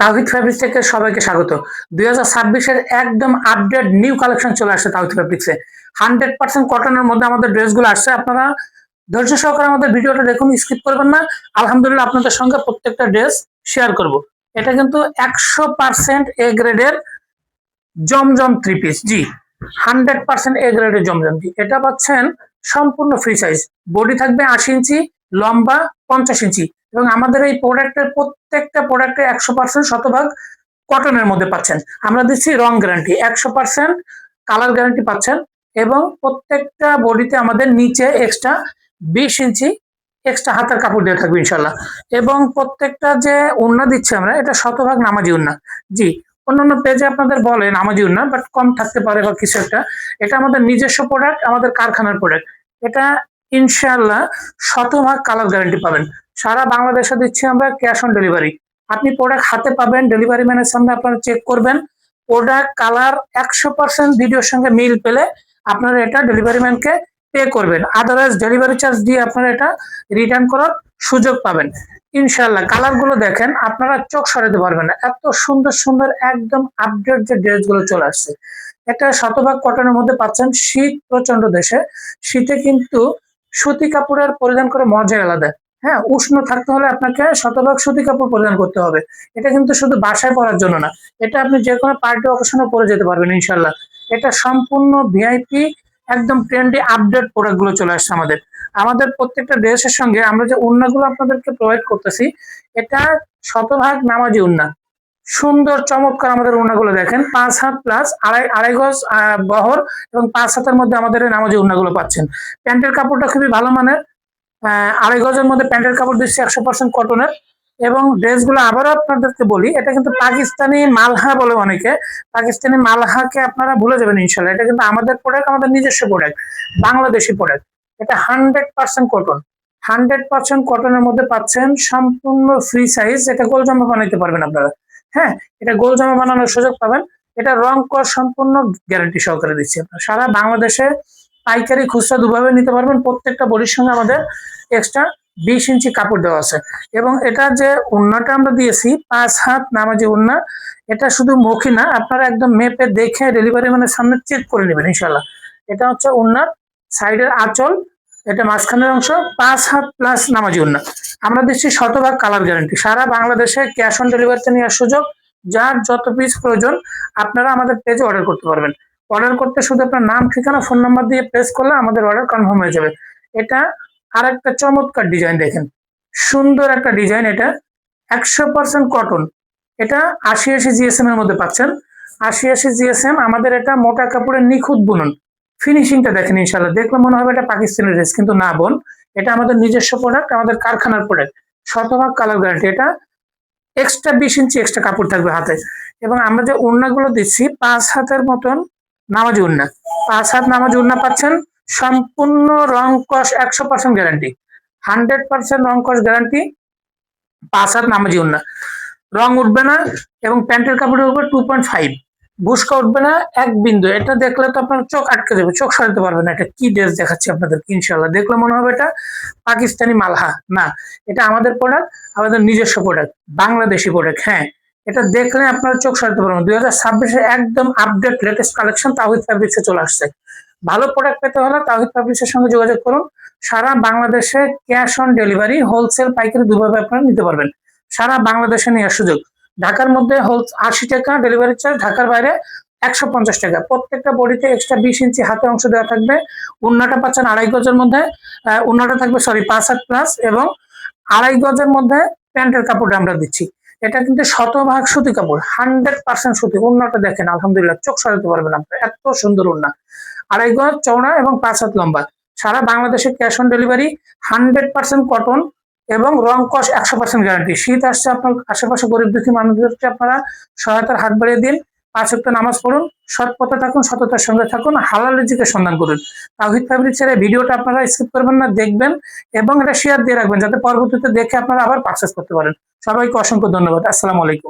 তাহিদ fabrics থেকে সবাইকে স্বাগত। দুই হাজার ছাব্বিশের একদম আপডেট নিউ কালেকশন চলে আসছে তাহিদ ফ্যাব্রিক্সে হান্ড্রেড পার্সেন্ট কটনের মধ্যে আমাদের ড্রেসগুলো আসছে। আপনারা ধৈর্য সহকারে আমাদের ভিডিওটা দেখুন স্কিপ করবেন না। আলহামদুলিল্লাহ আপনাদের সঙ্গে প্রত্যেকটা ড্রেস শেয়ার করব। এটা কিন্তু একশো পার্সেন্ট এ গ্রেডের জমজম থ্রি পিস জি হান্ড্রেড পার্সেন্ট এ গ্রেডের জমজম। এটা পাচ্ছেন সম্পূর্ণ ফ্রি সাইজ বডি থাকবে আশি ইঞ্চি, লম্বা পঞ্চাশ ইঞ্চি। এবং আমাদের এই প্রোডাক্টের প্রত্যেকটা প্রোডাক্টে একশো পার্সেন্ট শতভাগ কটনের মধ্যে পাচ্ছেন। আমরা দিচ্ছি রং গ্যারান্টি একশো পার্সেন্ট কালার গ্যারান্টি পাচ্ছেন এবং প্রত্যেকটা বডিতে আমাদের নিচে এক্সট্রা বিশ ইঞ্চি এক্সট্রা হাতের কাপড় দিয়ে থাকবে ইনশাল্লাহ এবং প্রত্যেকটা যে উন্না দিচ্ছি আমরা, এটা শতভাগ নামাজি উন্না জি, অন্যান্য পেজে আপনাদের বলে নামাজি উন্না বাট কম থাকতে পারে বা কিছু একটা। এটা আমাদের নিজস্ব প্রোডাক্ট আমাদের কারখানার প্রোডাক্ট এটা ইনশাল্লাহ শতভাগ কালার গ্যারান্টি পাবেন। সারা বাংলাদেশে দিচ্ছি আমরা ক্যাশ অন ডেলিভারি আপনি প্রোডাক্ট হাতে পাবেন ডেলিভারি ম্যানের সামনে আপনারা চেক করবেন। প্রোডাক্ট কালার একশো পার্সেন্ট ভিডিওর সঙ্গে মিল পেলে আপনারা এটা ডেলিভারি ম্যানকে পে করবেন। আদারওয়াইজ ডেলিভারি চার্জ দিয়ে আপনারা এটা রিটার্ন করার সুযোগ পাবেন। ইনশাল্লাহ কালারগুলো দেখেন, আপনারা চোখ সরাতে পারবেন না। এত সুন্দর সুন্দর, একদম আপডেট যে ড্রেসগুলো চলে আসছে। এটা শতভাগ কটনের মধ্যে পাচ্ছেন শীত প্রচণ্ড দেশে। শীতে কিন্তু সুতি কাপড়ের পরিধান করে মজা আলাদা। হ্যাঁ উষ্ণ থাকতে হলে আপনাকে শতভাগ সুতি কাপড় পরিধান করতে হবে। এটা কিন্তু শুধু বাসায় পরার জন্য না। এটা আপনি যে কোনো পার্টি অকেশনে পরে যেতে পারবেন ইনশাল্লাহ এটা সম্পূর্ণ ভিআইপি একদম ট্রেন্ডি আপডেট প্রোডাক্টগুলো চলে আসছে আমাদের। আমাদের প্রত্যেকটা ড্রেসের সঙ্গে আমরা যে উন্নাগুলো আপনাদেরকে প্রোভাইড করতেছি, এটা শতভাগ নামাজি উন্না। সুন্দর, চমৎকার আমাদের উন্নাগুলো দেখেন। পাঁচ হাত প্লাস আড়াই আড়াই গজ বহর এবং পাঁচ হাতের মধ্যে আমাদের নামাজি উন্নাগুলো পাচ্ছেন। প্যান্টের কাপড়টা খুবই ভালো মানের। আড়াই গজের মধ্যে প্যান্টের কাপড় দিচ্ছি একশো পার্সেন্ট কটনের এবং ড্রেসগুলো আবারও আপনাদেরকে বলি, এটা কিন্তু পাকিস্তানি মালহা বলে অনেকে। পাকিস্তানি মালহাকে আপনারা ভুলে যাবেন ইনশাল্লাহ। এটা কিন্তু আমাদের প্রোডাক্ট আমাদের নিজস্ব প্রোডাক্ট বাংলাদেশি প্রোডাক্ট এটা hundred percent cotton hundred percent কটনের মধ্যে পাচ্ছেন সম্পূর্ণ ফ্রি সাইজ এটা গোল জামা বানাইতে পারবেন আপনারা। হ্যাঁ এটা গোল জামা বানানোর সুযোগ পাবেন। এটা রং কর সম্পূর্ণ গ্যারান্টি সহকারে দিচ্ছি আপনারা। সারা বাংলাদেশে পাইকারি খুচরা দুভাবে নিতে পারবেন। প্রত্যেকটা বডির সঙ্গে আমাদের এক্সট্রা বিশ ইঞ্চি কাপড় দেওয়া আছে। এবং এটা যে উন্নাটা আমরা দিয়েছি, পাঁচ হাত নামাজি উন্না, এটা শুধু মুখী না, আপনারা একদম মেপে দেখে ডেলিভারি ম্যানের সামনে চেক করে নেবেন ইনশাল্লাহ এটা হচ্ছে উন্নার সাইডের আঁচল, এটা মাঝখানের অংশ, পাঁচ হাত প্লাস নামাজি উন্না। আমরা দিচ্ছি শতভাগ কালার গ্যারান্টি সারা বাংলাদেশে ক্যাশ অন ডেলিভারিতে নেওয়ার সুযোগ, যার যত পিস প্রয়োজন, আপনারা আমাদের পেজে অর্ডার করতে পারবেন। অর্ডার করতে শুধু আপনার নাম, ঠিকানা ফোন নাম্বার দিয়ে প্রেস করলে আমাদের অর্ডার কনফার্ম হয়ে যাবে। এটা আর একটা চমৎকার ডিজাইন দেখেন। সুন্দর একটা ডিজাইন এটা। একশো পার্সেন্ট কটন এটা আশি আশি জিএসএম এর মধ্যে পাচ্ছেন। আশি আশি জিএসএম আমাদের এটা মোটা কাপড়ের নিখুঁত বুনন। ফিনিশিংটা দেখেন ইনশাল্লাহ দেখলে মনে হবে এটা পাকিস্তানি ড্রেস কিন্তু না বোন। এটা আমাদের নিজস্ব প্রোডাক্ট আমাদের কারখানার প্রোডাক্ট শতভাগ কালার গ্যারান্টি এটা এক্সট্রা বিশ ইঞ্চি এক্সট্রা কাপড় থাকবে হাতে। এবং আমরা যে উন্নাগুলো দিচ্ছি, পাঁচ হাতের মতন নামাজি উন্না পাঁচ হাত নামাজি উন্না পাচ্ছেন, সম্পূর্ণ রং কস একশো পার্সেন্ট গ্যারান্টি হান্ড্রেড পার্সেন্ট রং কস গ্যারান্টি পাঁচ হাত নামাজি উন্না রং উঠবে না এবং প্যান্টের কাপড়ের উপর টু পয়েন্ট ফাইভ বুসকা উঠবে না, এক বিন্দু। এটা দেখলে তো আপনার চোখ আটকে যাবে, চোখ সরাতে পারবে না। এটা কি ড্রেস দেখাচ্ছি আপনাদের ইনশাল্লাহ দেখলে মনে হবে এটা পাকিস্তানি মালহা। না, এটা আমাদের প্রোডাক্ট আমাদের নিজস্ব প্রোডাক্ট বাংলাদেশি প্রোডাক্ট হ্যাঁ। এটা দেখলে আপনার চোখ সরাতে পারবেন। দুই হাজার ছাব্বিশে একদম আপডেট লেটেস্ট কালেকশন তাহিদ ফ্যাব্রিক্সে চলে আসছে। ভালো প্রোডাক্ট পেতে হলে তাহিদ ফ্যাব্রিক্সের সঙ্গে যোগাযোগ করুন। সারা বাংলাদেশে ক্যাশ অন ডেলিভারি হোলসেল পাইকারি দুভাবে আপনারা নিতে পারবেন। সারা বাংলাদেশে নেওয়ার সুযোগ। ঢাকার মধ্যে হোল আশি টাকা ডেলিভারি চার্জ ঢাকার বাইরে একশো পঞ্চাশ টাকা। প্রত্যেকটা বডিতে এক্সট্রা বিশ ইঞ্চি হাতে অংশ দেওয়া থাকবে। উন্নাটা পাচ্ছেন আড়াই গজের মধ্যে উন্নাটা থাকবে সরি পাঁচ হাত প্লাস এবং আড়াই গজের মধ্যে প্যান্টের কাপড়টা আমরা দিচ্ছি। এটা কিন্তু শতভাগ সুতি কাপড়, হান্ড্রেড পার্সেন্ট সুতি উন্নাটা দেখেন, আলহামদুলিল্লাহ, চোখ সরাতে পারবেন আপনার, এত সুন্দর উন্না আড়াই গজ, চওড়া এবং পাঁচ হাত লম্বা। সারা বাংলাদেশে cash on delivery, hundred percent cotton এবং রং কস একশো পার্সেন্ট গ্যারান্টি। শীত আসছে আপনার আশেপাশে গরিব দুঃখী মানুষদেরকে আপনারা সহায়তার হাত বাড়িয়ে দিন। পাঁচ নামাজ পড়ুন সৎ পথে থাকুন, সততার সঙ্গে থাকুন, হালাল রিজিকের সন্ধান করুন। তাহিদ ফ্যাব্রিক্সের ছেড়ে ভিডিওটা আপনারা স্কিপ করবেন না, দেখবেন এবং এটা শেয়ার দিয়ে রাখবেন, যাতে পরবর্তীতে দেখে আপনারা আবার পারচেস করতে পারেন। সবাইকে অসংখ্য ধন্যবাদ। আসসালামু আলাইকুম।